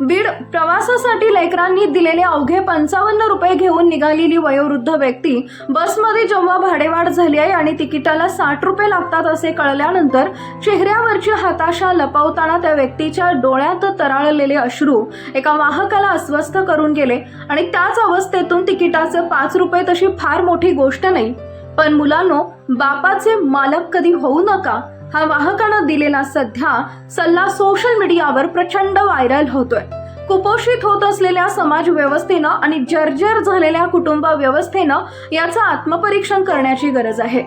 बीड प्रवासासाठी लेकरांनी दिलेले अवघे पंचावन्न रुपये घेऊन निघालेली वयोवृद्ध व्यक्ती बसमध्ये जेव्हा भाडेवाढ झाली आहे आणि तिकिटाला साठ रुपये लागतात असे कळल्यानंतर चेहऱ्यावरची हताशा लपवताना त्या व्यक्तीच्या डोळ्यात तराळलेले अश्रू एका वाहकाला अस्वस्थ करून गेले. आणि त्याच अवस्थेतून तिकिटाचे पाच रुपये तशी फार मोठी गोष्ट नाही. पण मुलांनो बापाचे मालक कधी होऊ नका. हा वाहकानं दिलेला सध्या सल्ला सोशल मीडियावर प्रचंड व्हायरल होतोय. कुपोषित होत असलेल्या समाज व्यवस्थेनं आणि जर्जर झालेल्या कुटुंब व्यवस्थेनं याचं आत्मपरीक्षण करण्याची गरज आहे.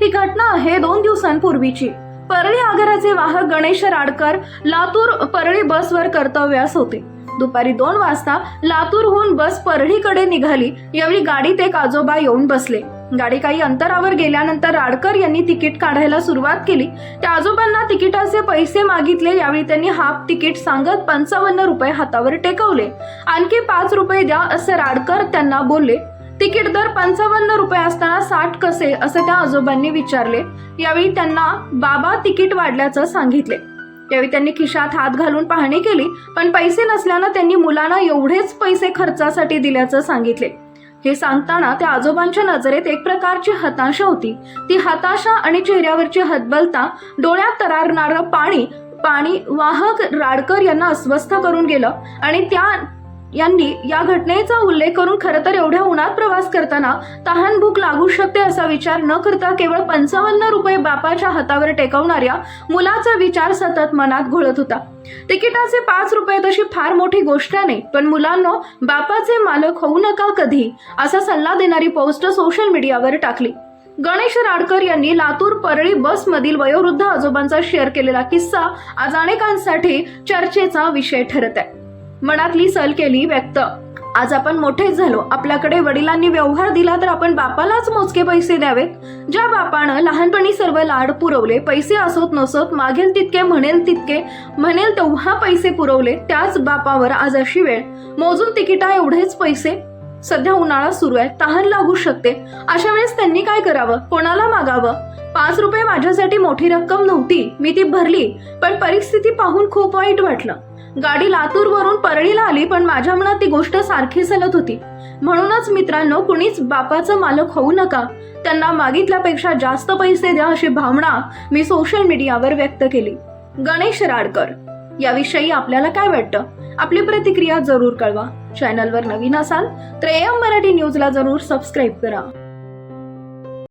ही घटना आहे दोन दिवसांपूर्वीची. परळी आगाराचे वाहक गणेश राडकर लातूर परळी बसवर कर्तव्यास होते. दुपारी दोन वाजता लातूरहून बस परळीकडे निघाली. यावेळी गाडीत एक आजोबा येऊन बसले. गाडी काही अंतरावर गेल्यानंतर राडकर यांनी तिकीट काढायला सुरुवात केली. त्या आजोबांना तिकिटाचे पैसे मागितले. यावेळी त्यांनी हाफ तिकीट सांगत पंचावन्न रुपये हातावर टेकवले. आणखी पाच रुपये द्या असे राडकर त्यांना बोलले. तिकीट दर पंचावन्न रुपये असताना साठ कसे असे त्या आजोबांनी विचारले. यावेळी त्यांना बाबा तिकीट वाढल्याचं सांगितले. यावेळी त्यांनी खिशात हात घालून पाहणी केली. पण पैसे नसल्यानं त्यांनी मुलांना एवढेच पैसे खर्चासाठी दिल्याचं सांगितले. हे सांगताना त्या आजोबांच्या नजरेत एक प्रकारची हताशा होती. ती हताशा आणि चेहऱ्यावरची हतबलता डोळ्यात तरारणारं पाणी पाणी वाहक राडकर यांना अस्वस्थ करून गेलं आणि त्या यांनी या घटनेचा उल्लेख करून खरं तर एवढ्या उन्हात प्रवास करताना तहान भूक लागू शकते असा विचार न करता केवळ पंचावन्न रुपये बापाच्या हातावर टेकवणाऱ्या मुलाचा विचार सतत मनात घोळत होता. तिकिटाचे पाच रुपये तशी फार मोठी गोष्ट नाही पण मुलांनो बापाचे मालक होऊ नका कधी असा सल्ला देणारी पोस्ट सोशल मीडियावर टाकली. गणेश राडकर यांनी लातूर परळी बसमधील वयोवृद्ध आजोबांचा शेअर केलेला किस्सा आज अनेकांसाठी चर्चेचा विषय ठरत आहे. मनातली सल केली व्यक्त. आज आपण मोठेच झालो. आपल्याकडे वडिलांनी व्यवहार दिला तर आपण बापालाच मोजके पैसे द्यावेत. ज्या बापानं लहानपणी सर्व लाड पुरवले पैसे असोत नसोत मागेल तितके म्हणेल तितके म्हणेल तेव्हा पैसे पुरवले त्याच बापावर आज अशी वेळ. मोजून तिकिटा एवढेच पैसे. सध्या उन्हाळा सुरू आहे तहान लागू शकते. अशा वेळेस त्यांनी काय करावं? कोणाला मागावं? पाच रुपये माझ्यासाठी मोठी रक्कम नव्हती. मी ती भरली पण परिस्थिती पाहून खूप वाईट वाटलं. गाडी लातूरवरून परळीला आली पण माझ्या मनात ती गोष्ट सारखी चलत होती. म्हणूनच मित्रांनो कुणीच बापाचं मालक होऊ नका. त्यांना मागितल्यापेक्षा जास्त पैसे द्या अशी भावना मी सोशल मीडियावर व्यक्त केली. गणेश राडकर याविषयी आपल्याला काय वाटतं? आपली प्रतिक्रिया जरूर कळवा. चॅनलवर नवीन असाल तर एम मराठी न्यूजला जरूर सबस्क्राईब करा.